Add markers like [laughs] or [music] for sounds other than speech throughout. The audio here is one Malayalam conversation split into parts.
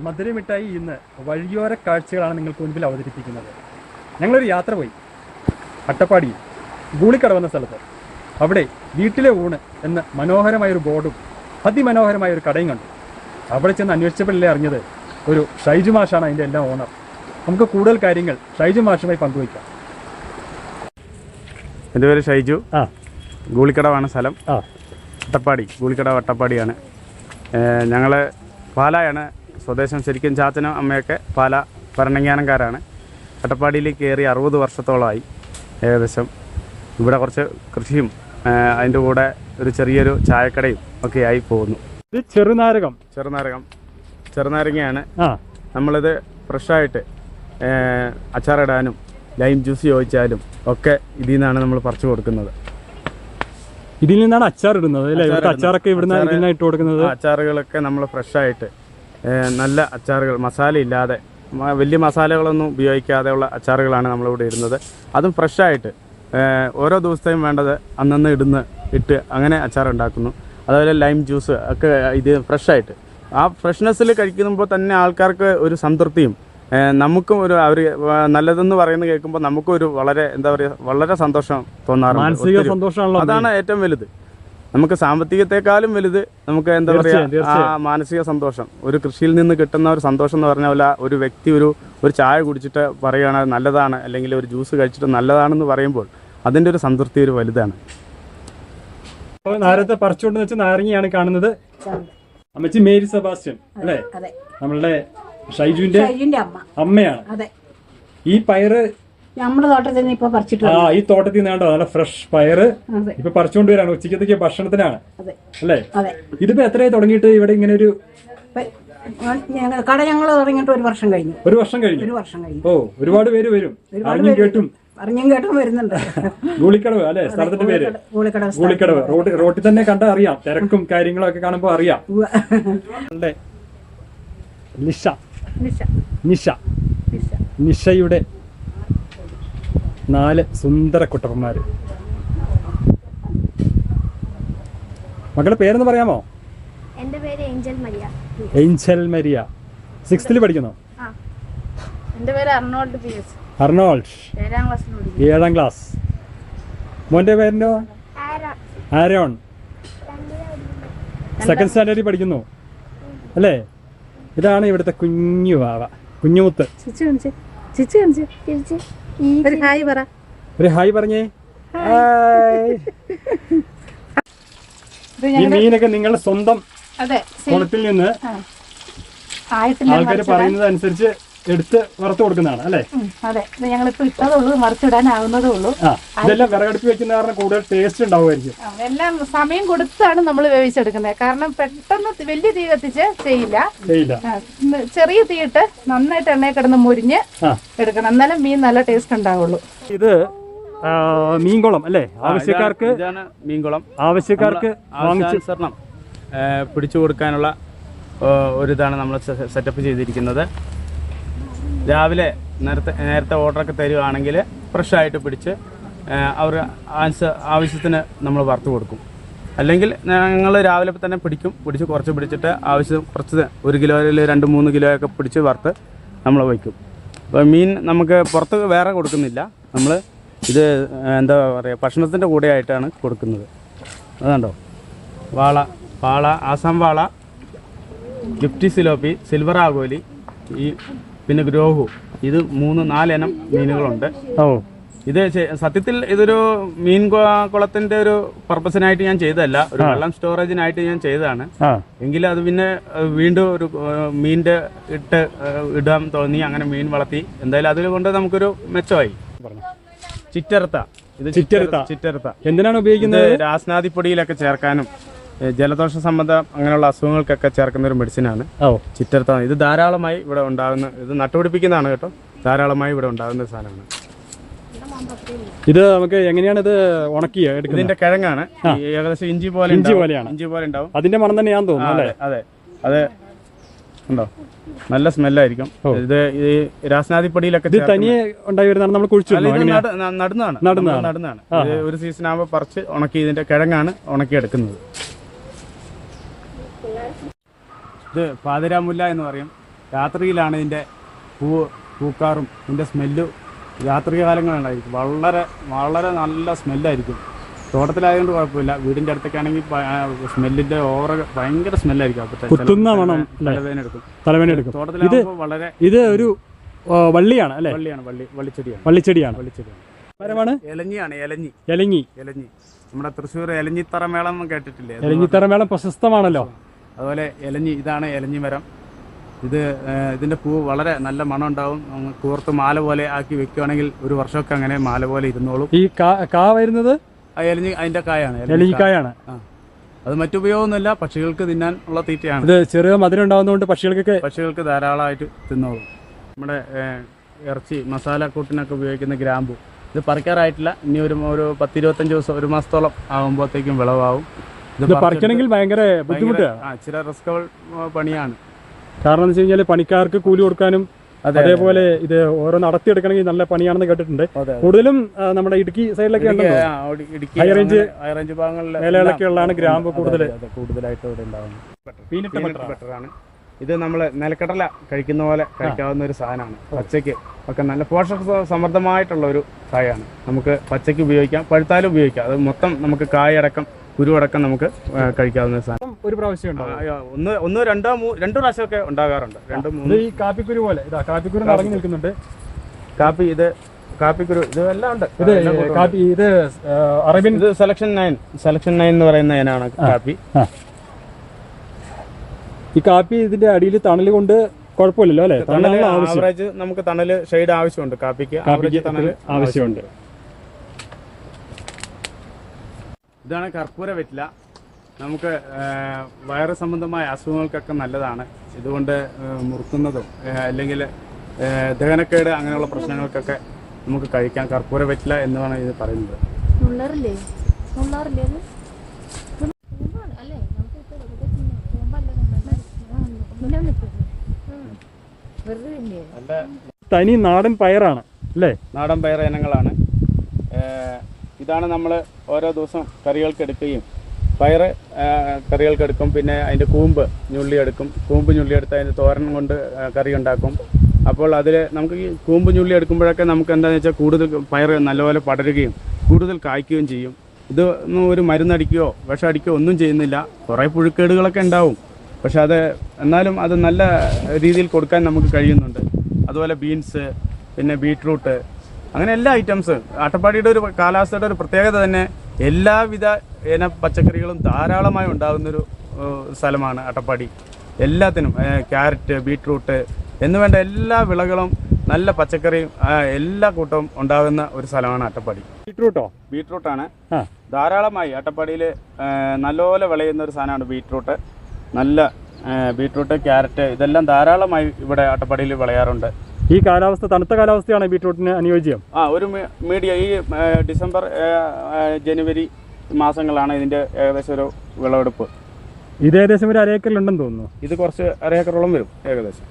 മധുരമിഠായി ഇന്ന് വഴിയോര കാഴ്ചകളാണ് നിങ്ങൾക്ക് മുൻപിൽ അവതരിപ്പിക്കുന്നത്. ഞങ്ങളൊരു യാത്ര പോയി. അട്ടപ്പാടി ഗൂളിക്കട വന്ന സ്ഥലത്ത്. അവിടെ വീട്ടിലെ ഊണ് എന്ന മനോഹരമായൊരു ബോർഡും അതിമനോഹരമായ ഒരു കടയും കണ്ടു. അവിടെ ചെന്ന് അന്വേഷിച്ചപ്പോഴല്ലേ അറിഞ്ഞത് ഒരു ഷൈജു മാഷാണ് അതിന്റെ എല്ലാം ഓണർ. നമുക്ക് കൂടുതൽ കാര്യങ്ങൾ ഷൈജു മാഷുമായി പങ്കുവയ്ക്കാം. എന്റെ പേര് ഷൈജു. ആ. ഗൂളിക്കടവാണ് സ്ഥലം. ആ. അട്ടപ്പാടി ഗൂളിക്കട അട്ടപ്പാടിയാണ്. ഞങ്ങൾ പാലായാണ് സ്വദേശം ശരിക്കും ചാച്ചനും അമ്മയൊക്കെ പല ഭരണങ്ങാനംകാരാണ്. അട്ടപ്പാടിയിൽ കയറി അറുപത് വർഷത്തോളമായി ഏകദേശം. ഇവിടെ കുറച്ച് കൃഷിയും അതിന്റെ കൂടെ ഒരു ചെറിയൊരു ചായക്കടയും ഒക്കെ ആയി പോകുന്നു. ഇത് ചെറുനാരകം. ചെറുനാരകം. ചെറുനാരങ്ങയാണ്. നമ്മളിത് ഫ്രഷായിട്ട് അച്ചാറിടാനും ലൈം ജ്യൂസ് ചോദിച്ചാലും ഒക്കെ ഇതിൽ നിന്നാണ് നമ്മൾ പറിച്ചു കൊടുക്കുന്നത്. ഇതിൽ നിന്നാണ് അച്ചാർ ഇടുന്നത് അല്ലേ? അച്ചാറൊക്കെ ഇവിടുന്ന് ഇട്ട് കൊടുക്കുന്നത്. അച്ചാറുകളൊക്കെ നമ്മൾ ഫ്രഷായിട്ട് നല്ല അച്ചാറുകൾ മസാല ഇല്ലാതെ വലിയ മസാലകളൊന്നും ഉപയോഗിക്കാതെയുള്ള അച്ചാറുകളാണ് നമ്മളിവിടെ ഇടുന്നത്. അതും ഫ്രഷായിട്ട് ഓരോ ദിവസത്തെയും വേണ്ടത് അന്നന്ന് ഇടുന്ന് ഇട്ട് അങ്ങനെ അച്ചാർ ഉണ്ടാക്കുന്നു അതുപോലെ ലൈം ജ്യൂസ് ഒക്കെ ഇത് ഫ്രഷായിട്ട് ആ ഫ്രഷ്നെസ്സിൽ കഴിക്കുമ്പോൾ തന്നെ ആൾക്കാർക്ക് ഒരു സംതൃപ്തിയും നമുക്കും ഒരു അവർ നല്ലതെന്ന് പറയുന്നത് കേൾക്കുമ്പോൾ നമുക്കും ഒരു വളരെ എന്താ പറയുക വളരെ സന്തോഷം തോന്നാറുണ്ട്. അതാണ് ഏറ്റവും വലുത്. നമുക്ക് സാമ്പത്തികത്തെക്കാളും വലുത് നമുക്ക് എന്താ പറയുക ആ മാനസിക സന്തോഷം. ഒരു കൃഷിയിൽ നിന്ന് കിട്ടുന്ന ഒരു സന്തോഷം എന്ന് പറഞ്ഞ പോലെ ഒരു വ്യക്തി ഒരു ഒരു ചായ കുടിച്ചിട്ട് പറയുകയാണ് നല്ലതാണ് അല്ലെങ്കിൽ ഒരു ജ്യൂസ് കഴിച്ചിട്ട് നല്ലതാണെന്ന് പറയുമ്പോൾ അതിന്റെ ഒരു സംതൃപ്തി ഒരു വലുതാണ്. അപ്പോൾ നേരത്തെ പറിച്ചുകൊണ്ട് വെച്ച നാരങ്ങയാണ് കാണുന്നത്. അമ്മച്ചി മേരി സെബാസ്റ്റ്യൻ അല്ലേ? അതെ. നമ്മളുടെ ഷൈജുവിന്റെ അമ്മയാണ്. അതെ. ഈ പയറ് നമ്മുടെ തോട്ടത്തിൽ നിന്ന് ഇപ്പൊ പറിച്ചിട്ട് ആ ഈ തോട്ടത്തിൽ നിന്നാണ്ടോ നല്ല ഫ്രഷ് പയറ്. അതെ. ഇപ്പൊ പറിച്ചുകൊണ്ട് വരാണ്. ഉച്ചക്കത്തേക്ക് ഭക്ഷണത്തിനാണ്. അതെ. അല്ലേ? അതെ. ഇതിപ്പോ എത്രയായി തുടങ്ങിയിട്ട് ഇവിടെ ഇങ്ങനെ ഒരു ഇപ്പൊ ഞങ്ങൾ കട ഞങ്ങൾ തുടങ്ങിയിട്ട് ഒരു വർഷം കഴിഞ്ഞു. ഒരു വർഷം കഴിഞ്ഞു? ഒരു വർഷം കഴിഞ്ഞു. ഓ ഒരുപാട് പേര് വരും. അറിഞ്ഞും കേട്ടും. അറിഞ്ഞും കേട്ടും വരുന്നുണ്ട്. ഗൂളിക്കടവ് അല്ലെ? സ്ഥലത്തിന്റെ പേര്. കൂളിക്കട ഗൂളിക്കടവ്. റോഡ് റോഡിൽ തന്നെ കണ്ടാ അറിയാം. തിരക്കും കാര്യങ്ങളും ഒക്കെ കാണുമ്പോ അറിയാം. നിഷ. നിഷ. നിഷ. നിഷയുടെ നാല് സുന്ദര കുട്ടപ്പന്മാര്. മക്കളുടെ പേരെന്ന് പറയാമോ? എന്റെ പേര് ഏഞ്ചൽ മരിയ. Angel Maria. സിക്സ്ത്തിൽ പഠിക്കുന്നു? ആ. എന്റെ പേര് അർണോൾഡ് പി എസ്. അർണോൾഡ്. ഏഴാം ക്ലാസ് ഏഴാം ക്ലാസ്. മോന്റെ പേരിനോ ആരോൺ. സെക്കൻഡ് സ്റ്റാൻഡേർഡിൽ പഠിക്കുന്നു. അല്ലേ? ഇതാണ് ഇവിടുത്തെ കുഞ്ഞു വാവ. കുഞ്ഞുമുത്ത്. ചിച്ചു കാണിച്ച്. ചിച്ചു കാണിച്ച്. തിരിച്ച് ഒരു ഹായ് പറ. ഒരു ഹായ് പറഞ്ഞേ. ഈ മീനൊക്കെ നിങ്ങളുടെ സ്വന്തം കുളത്തിൽ നിന്ന് ആൾക്കാർ പറയുന്നത് അനുസരിച്ച് എടുത്ത് വറുത്ത് കൊടുക്കുന്നതാണ് അല്ലേ? അതെ. ഞങ്ങൾ ഞങ്ങളിപ്പോ ഇട്ടതുള്ളൂ മറിച്ചിടാനാവുന്നതേ ഉള്ളൂ ഇതെല്ലാം വിറകടുപ്പ് വെക്കുന്ന കാരണം കൂടുതൽ ടേസ്റ്റ് ഉണ്ടാവുമായിരിക്കും. എല്ലാം സമയം കൊടുത്താണ് നമ്മൾ വേവിച്ചെടുക്കുന്നത്. കാരണം പെട്ടെന്ന് വലിയ തീ കത്തിച്ച് ചെയ്യില്ല. ചെയ്യില്ല. ചെറിയ തീയിട്ട് നന്നായിട്ട് എണ്ണയിൽ കിടന്ന് മുരിഞ്ഞ് എടുക്കണം. എന്നാലും മീൻ നല്ല ടേസ്റ്റ് ഉണ്ടാവുള്ളൂ. ഇത് മീൻകുളം അല്ലേ? ആവശ്യക്കാർക്ക് മീൻകുളം. ആവശ്യക്കാർക്ക് പിടിച്ചു കൊടുക്കാനുള്ള ഒരു ഇതാണ് നമ്മൾ സെറ്റപ്പ് ചെയ്തിരിക്കുന്നത്. രാവിലെ നേരത്തെ നേരത്തെ ഓർഡറൊക്കെ തരുവാണെങ്കിൽ ഫ്രഷായിട്ട് പിടിച്ച് അവർ ആൻസ- ആവശ്യത്തിന് നമ്മൾ വറുത്ത് കൊടുക്കും. അല്ലെങ്കിൽ ഞങ്ങൾ രാവിലെ തന്നെ പിടിക്കും. പിടിച്ച് കുറച്ച് പിടിച്ചിട്ട് ആവശ്യം കുറച്ച് ഒരു കിലോ അല്ലെങ്കിൽ രണ്ട് മൂന്ന് കിലോ ഒക്കെ പിടിച്ച് വറുത്ത് നമ്മൾ വയ്ക്കും. അപ്പോൾ മീൻ നമുക്ക് പുറത്ത് വേറെ കൊടുക്കുന്നില്ല. നമ്മൾ ഇത് എന്താ പറയുക ഭക്ഷണത്തിന്റെ കൂടെ ആയിട്ടാണ് കൊടുക്കുന്നത്. അതുണ്ടോ വാള വാള ആസാം വാള ഗിഫ്റ്റി സിലോപ്പി സിൽവർ ആഗോലി ഈ പിന്നെ ഗ്രോഹു. ഇത് മൂന്ന് നാലിനം മീനുകളുണ്ട്. ഓ. ഇത് സത്യത്തിൽ ഇതൊരു മീൻ കുളത്തിന്റെ ഒരു പർപ്പസിനായിട്ട് ഞാൻ ചെയ്തതല്ല. ഒരു വെള്ളം സ്റ്റോറേജിനായിട്ട് ഞാൻ ചെയ്തതാണ്. എങ്കിൽ എങ്കിലും അത് പിന്നെ വീണ്ടും ഒരു മീനിന്റെ ഇട്ട് ഇടാൻ തോന്നി അങ്ങനെ മീൻ വളർത്തി. എന്തായാലും അതിൽ കൊണ്ട് നമുക്കൊരു മെച്ചമായി. ചിറ്ററുത്ത ഇത് ചിറ്ററുത്ത. ചിറ്ററുത്ത എന്തിനാണ് ഉപയോഗിക്കുന്നത്? രാസ്നാദിപ്പൊടിയിലൊക്കെ ചേർക്കാനും ജലദോഷ സംബന്ധം അങ്ങനെയുള്ള അസുഖങ്ങൾക്കൊക്കെ ചേർക്കുന്ന ഒരു മെഡിസിനാണ് ചിറ്റർത്ത ഇത് ധാരാളമായി ഇവിടെ ഉണ്ടാകുന്ന ഇത് നട്ടുപിടിപ്പിക്കുന്നതാണ് കേട്ടോ. ധാരാളമായി ഇവിടെ ഉണ്ടാകുന്ന സാധനമാണ്. ഇത് നമുക്ക് എങ്ങനെയാണ് ഇത് ഉണക്കിയ ഇതിന്റെ കിഴങ്ങാണ്. ഏകദേശം ഇഞ്ചി പോലെ ഇഞ്ചി പോലെയാണ്. ഇഞ്ചി പോലെ ഉണ്ടാവും. അതിന്റെ മണം തന്നെയാന്ന് തോന്നുന്നു അല്ലേ? അതെ അതെ. അത് ഉണ്ടോ? നല്ല സ്മെല്ലായിരിക്കും. ഇത് ഈ രാസ്നാദിപ്പൊടിയിലൊക്കെ ഇത് തനിയെ ഉണ്ടായി വരുന്നതാണ് നമ്മൾ കുഴിച്ചു നടന്നാണ് നടന്നാണ് നടുന്നതാണ്. നടുന്നതാണ്. നടുന്നതാണ്. ഒരു സീസൺ ആകുമ്പോൾ പറിച്ച് ഉണക്കി ഇതിന്റെ കിഴങ്ങാണ് ഉണക്കി എടുക്കുന്നത് ഇത് പാതിരാമുല്ല എന്ന് പറയും. രാത്രിയിലാണ് ഇതിന്റെ പൂവ് പൂക്കാറും ഇതിന്റെ സ്മെല്ല് രാത്രി കാലങ്ങളുണ്ടായിരിക്കും വളരെ വളരെ നല്ല സ്മെല്ലായിരിക്കും. തോട്ടത്തിലായതുകൊണ്ട് കുഴപ്പമില്ല. വീടിന്റെ അടുത്തൊക്കെ ആണെങ്കിൽ സ്മെല്ലിന്റെ ഓവർ ഭയങ്കര സ്മെല്ലായിരിക്കും കുത്തുന്ന മണം? തലവേദന എടുക്കും തോട്ടത്തിൽ എടുക്കും തോട്ടത്തിലാകുമ്പോൾ വളരെ ഇത് ഒരു വള്ളിയാണ് അല്ലേ? വള്ളിയാണ് വള്ളി വള്ളിച്ചെടിയാണ്. വള്ളിച്ചെടിയാണ്. വള്ളിച്ചെടിയാണ്. മരമാണ് ഇലഞ്ഞിയാണ് ഇലഞ്ഞി ഇലഞ്ഞി ഇലഞ്ഞി നമ്മുടെ തൃശ്ശൂർ ഇലഞ്ഞിത്തറമേളം കേട്ടിട്ടില്ലേ? ഇലഞ്ഞിത്തറമേളം മേളം പ്രശസ്തമാണല്ലോ. അതുപോലെ ഇലഞ്ഞി ഇതാണ് ഇലഞ്ഞി മരം. ഇത് ഇതിന്റെ ഇതിന്റെ പൂ വളരെ നല്ല മണം ഉണ്ടാവും. കൂർത്ത് മാല പോലെ ആക്കി വെക്കുകയാണെങ്കിൽ ഒരു വർഷമൊക്കെ അങ്ങനെ മാല പോലെ ഇരുന്നോളും. ഈ കാ വരുന്നത്? ഇലഞ്ഞി അതിന്റെ അതിന്റെ കായാണ് ഇലഞ്ഞിക്കായാണ് അത് മറ്റുപയോഗമൊന്നുമില്ല പക്ഷികൾക്ക് തിന്നാൻ ഉള്ള തീറ്റയാണ്. ഇത് ചെറിയ മധുരം ഉണ്ടാകുന്നതുകൊണ്ട് പക്ഷികൾക്കൊക്കെ പക്ഷികൾക്ക് ധാരാളമായിട്ട് തിന്നോളും. നമ്മുടെ ഇറച്ചി മസാല കൂട്ടിനൊക്കെ ഉപയോഗിക്കുന്ന ഗ്രാമ്പു. ഇത് പറിക്കാറായിട്ടില്ല. ഇനി ഒരു ഒരു പത്തിരുപത്തഞ്ച് ദിവസം ഒരു മാസത്തോളം ആകുമ്പോഴത്തേക്കും വിളവാകും ഇത് പറിക്കണമെങ്കിൽ ഭയങ്കര ബുദ്ധിമുട്ടാണ് ചില പണിയാണ്. കാരണം എന്ന് വെച്ച് കഴിഞ്ഞാൽ പണിക്കാർക്ക് കൂലി കൊടുക്കാനും അതേപോലെ ഇത് ഓരോ നടത്തിയെടുക്കണമെങ്കിൽ നല്ല പണിയാണെന്ന് കേട്ടിട്ടുണ്ട്. കൂടുതലും നമ്മുടെ ഇടുക്കി സൈഡിലൊക്കെ ഹൈറേഞ്ച് ഉണ്ടല്ലോ. ആ, ഇടി- ഇടുക്കി ഹൈ റേഞ്ച് അങ്ങനെ ഭാഗങ്ങളിൽ മേഖലകളിലൊക്കെ ഉള്ളതാണ് ഗ്രാമ്പ് കൂടുതൽ കൂടുതലായിട്ട് ഇവിടെ ഉണ്ടാവുന്നത്. ഇത് നമ്മൾ നിലക്കടല കഴിക്കുന്ന പോലെ കഴിക്കാവുന്ന ഒരു സാധനമാണ്. പച്ചയ്ക്ക് ഒക്കെ നല്ല പോഷക സമൃദ്ധമായിട്ടുള്ള ഒരു കായാണ്. നമുക്ക് പച്ചയ്ക്ക് ഉപയോഗിക്കാം പഴുത്താലും ഉപയോഗിക്കാം. അത് മൊത്തം നമുക്ക് കായടക്കം കുരുവടക്കം നമുക്ക് കഴിക്കാവുന്ന സാധനം. ഒരു പ്രാവശ്യം ഒന്ന് ഒന്ന് രണ്ടോ മൂ രണ്ടു പ്രാവശ്യമൊക്കെ ഉണ്ടാകാറുണ്ട്. രണ്ട് മൂന്ന്. ഈ കാപ്പിക്കുരു പോലെ. ഇതാ കാപ്പിക്കുരു നടങ്ങി നിൽക്കുന്നുണ്ട്. കാപ്പി ഇത് കാപ്പിക്കുരു ഇത് എല്ലാം ഉണ്ട് ഇത് കാപ്പി ഇത് അറബിൻ ഇത് സെലക്ഷൻ നയൻ സെലക്ഷൻ നയൻ എന്ന് പറയുന്ന ഇനാണ് കാപ്പി. ഈ കാപ്പി ഇതിന്റെ അടിയിൽ തണൽ കൊണ്ട് കുഴപ്പമില്ലല്ലോ അല്ലെ? തണൽ ആവറേജ് നമുക്ക് തണൽ ഷെയ്ഡ് ആവശ്യമുണ്ട്. കാപ്പിക്ക് ആവറേജ് കാപ്പിക്ക് തണൽ ആവശ്യമുണ്ട്. ഇതാണ് കർപ്പൂര വെറ്റില. നമുക്ക് വയറ് സംബന്ധമായ അസുഖങ്ങൾക്കൊക്കെ നല്ലതാണ്. ഇതുകൊണ്ട് മുറുക്കുന്നതും അല്ലെങ്കിൽ ദഹനക്കേട് അങ്ങനെയുള്ള പ്രശ്നങ്ങൾക്കൊക്കെ നമുക്ക് കഴിക്കാം. കർപ്പൂര വെറ്റില എന്നാണ് ഇത് പറയുന്നത്. തനി നാടൻ പയറാണ് അല്ലേ? നാടൻ പയർ ഇനങ്ങളാണ്. ഇതാണ് നമ്മൾ ഓരോ ദിവസം കറികൾക്ക് എടുക്കുകയും. പയർ കറികൾക്ക് എടുക്കും. പിന്നെ അതിന്റെ കൂമ്പ് ഞുള്ളി എടുക്കും. കൂമ്പ് ഞുള്ളി എടുത്ത് അതിന്റെ തോരൻ കൊണ്ട് കറി ഉണ്ടാക്കും. അപ്പോൾ അതിൽ നമുക്ക് ഈ കൂമ്പ് ഞുള്ളി എടുക്കുമ്പോഴൊക്കെ നമുക്ക് എന്താണെന്ന് വെച്ചാൽ കൂടുതൽ പയർ നല്ലപോലെ പടരുകയും കൂടുതൽ കായ്ക്കുകയും ചെയ്യും. ഇത് ഒരു മരുന്നടിക്കുകയോ വിഷം അടിക്കുകയോ ഒന്നും ചെയ്യുന്നില്ല. കുറേ പുഴുക്കേടുകളൊക്കെ ഉണ്ടാവും. പക്ഷെ അത് എന്നാലും അത് നല്ല രീതിയിൽ കൊടുക്കാൻ നമുക്ക് കഴിയുന്നുണ്ട്. അതുപോലെ ബീൻസ് പിന്നെ ബീട്രൂട്ട് അങ്ങനെ എല്ലാ ഐറ്റംസ് അട്ടപ്പാടിയുടെ ഒരു കാലാവസ്ഥയുടെ ഒരു പ്രത്യേകത തന്നെ എല്ലാവിധ ഇന പച്ചക്കറികളും ധാരാളമായി ഉണ്ടാകുന്നൊരു സ്ഥലമാണ് അട്ടപ്പാടി എല്ലാത്തിനും ക്യാരറ്റ് ബീട്രൂട്ട് എന്നുവേണ്ട എല്ലാ വിളകളും നല്ല പച്ചക്കറിയും എല്ലാ കൂട്ടവും ഉണ്ടാകുന്ന ഒരു സ്ഥലമാണ് അട്ടപ്പാടി ബീട്രൂട്ടോ? ബീട്രൂട്ടാണ്. ധാരാളമായി അട്ടപ്പാടിയിൽ നല്ലപോലെ വിളയുന്ന ഒരു സാധനമാണ് ബീട്രൂട്ട്. നല്ല ബീട്രൂട്ട് ക്യാരറ്റ് ഇതെല്ലാം ധാരാളമായി ഇവിടെ അട്ടപ്പാടിയിൽ വിളയാറുണ്ട്. ഈ കാലാവസ്ഥ തണുത്ത കാലാവസ്ഥയാണ് ബീട്രൂട്ടിന് അനുയോജ്യം. ആ ഒരു മീഡിയ ഈ ഡിസംബർ ജനുവരി മാസങ്ങളാണ് ഇതിന്റെ ഏകദേശം ഒരു വിളവെടുപ്പ്. ഇത് ഏകദേശം ഒരു അരേക്കറിലുണ്ടെന്ന് തോന്നുന്നു. ഇത് കുറച്ച് അരയേക്കറോളം വരും ഏകദേശം.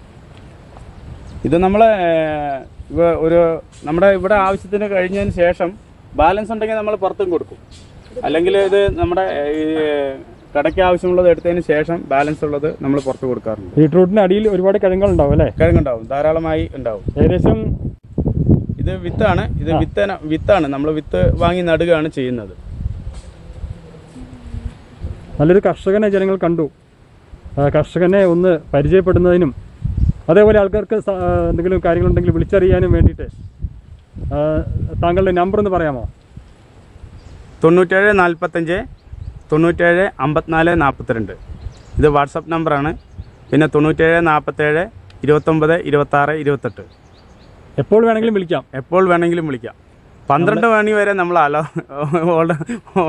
ഇത് നമ്മൾ ഒരു നമ്മുടെ ഇവിടെ ആവശ്യത്തിന് കഴിഞ്ഞതിന് ശേഷം ബാലൻസ് ഉണ്ടെങ്കിൽ നമ്മൾ പുറത്തും കൊടുക്കും. അല്ലെങ്കിൽ ഇത് നമ്മുടെ ഈ കടയ്ക്ക് ആവശ്യമുള്ളത് എടുത്തതിന് ശേഷം ബാലൻസ് ഉള്ളത് നമ്മൾ പുറത്ത് കൊടുക്കാറുണ്ട്. ബീട്രൂട്ടിന് അടിയിൽ ഒരുപാട് കിഴങ്ങൾ ഉണ്ടാവും അല്ലേ? കിഴങ്ങുണ്ടാവും. ധാരാളമായി ഉണ്ടാവും. ഏകദേശം ഇത് വിത്താണ്. ഇത് വിത്തന വിത്താണ്. നമ്മൾ വിത്ത് വാങ്ങി നടുകയാണ് ചെയ്യുന്നത്. നല്ലൊരു കർഷകനെ ജനങ്ങൾ കണ്ടു. കർഷകനെ ഒന്ന് പരിചയപ്പെടുന്നതിനും അതേപോലെ ആൾക്കാർക്ക് എന്തെങ്കിലും കാര്യങ്ങളുണ്ടെങ്കിൽ വിളിച്ചറിയാനും വേണ്ടിയിട്ട് താങ്കളുടെ നമ്പർ ഒന്ന് പറയാമോ? തൊണ്ണൂറ്റേഴ് നാൽപ്പത്തഞ്ച് തൊണ്ണൂറ്റേഴ് അമ്പത്തിനാല് നാൽപ്പത്തിരണ്ട് ഇത് വാട്സപ്പ് നമ്പറാണ്. പിന്നെ തൊണ്ണൂറ്റേഴ് നാൽപ്പത്തേഴ് ഇരുപത്തൊമ്പത് ഇരുപത്താറ് ഇരുപത്തെട്ട്. എപ്പോൾ വേണമെങ്കിലും വിളിക്കാം. എപ്പോൾ വേണമെങ്കിലും വിളിക്കാം. പന്ത്രണ്ട് മണി വരെ നമ്മൾ അലോ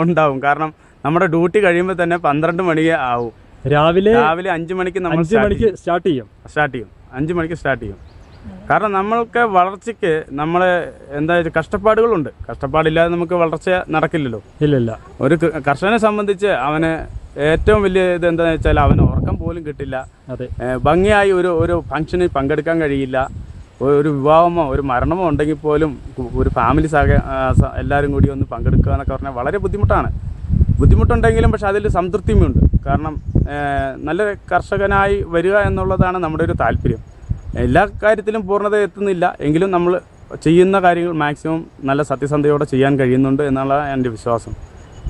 ഉണ്ടാവും. കാരണം നമ്മുടെ ഡ്യൂട്ടി കഴിയുമ്പോൾ തന്നെ പന്ത്രണ്ട് മണി ആവും. രാവിലെ രാവിലെ അഞ്ച് മണിക്ക് നമ്മൾ അഞ്ച് മണിക്ക് സ്റ്റാർട്ട് ചെയ്യും. സ്റ്റാർട്ട് ചെയ്യും. അഞ്ച് മണിക്ക് സ്റ്റാർട്ട് ചെയ്യും. കാരണം നമ്മൾക്ക് വളർച്ചയ്ക്ക് നമ്മളെ എന്താ കഷ്ടപ്പാടുകളുണ്ട്. കഷ്ടപ്പാടില്ലാതെ നമുക്ക് വളർച്ച നടക്കില്ലല്ലോ. ഇല്ല ഇല്ല ഒരു കർഷകനെ സംബന്ധിച്ച് അവന് ഏറ്റവും വലിയ ഇത് എന്താണെന്ന് വെച്ചാൽ അവന് ഉറക്കം പോലും കിട്ടില്ല. അതെ. ഭംഗിയായി ഒരു ഒരു ഫംഗ്ഷനിൽ പങ്കെടുക്കാൻ കഴിയില്ല. ഒരു വിവാഹമോ ഒരു മരണമോ ഉണ്ടെങ്കിൽ പോലും ഒരു ഫാമിലി സഹ എല്ലാവരും കൂടി ഒന്ന് പങ്കെടുക്കുക എന്നൊക്കെ പറഞ്ഞാൽ വളരെ ബുദ്ധിമുട്ടാണ്. ബുദ്ധിമുട്ടുണ്ടെങ്കിലും പക്ഷെ അതിൽ സംതൃപ്തിയുമുണ്ട്. കാരണം നല്ല കർഷകനായി വരിക എന്നുള്ളതാണ് നമ്മുടെ ഒരു താല്പര്യം. എല്ലാ കാര്യത്തിലും പൂർണത എത്തുന്നില്ല. എങ്കിലും നമ്മൾ ചെയ്യുന്ന കാര്യങ്ങൾ മാക്സിമം നല്ല സത്യസന്ധയോടെ ചെയ്യാൻ കഴിയുന്നുണ്ട് എന്നുള്ള എന്റെ വിശ്വാസം.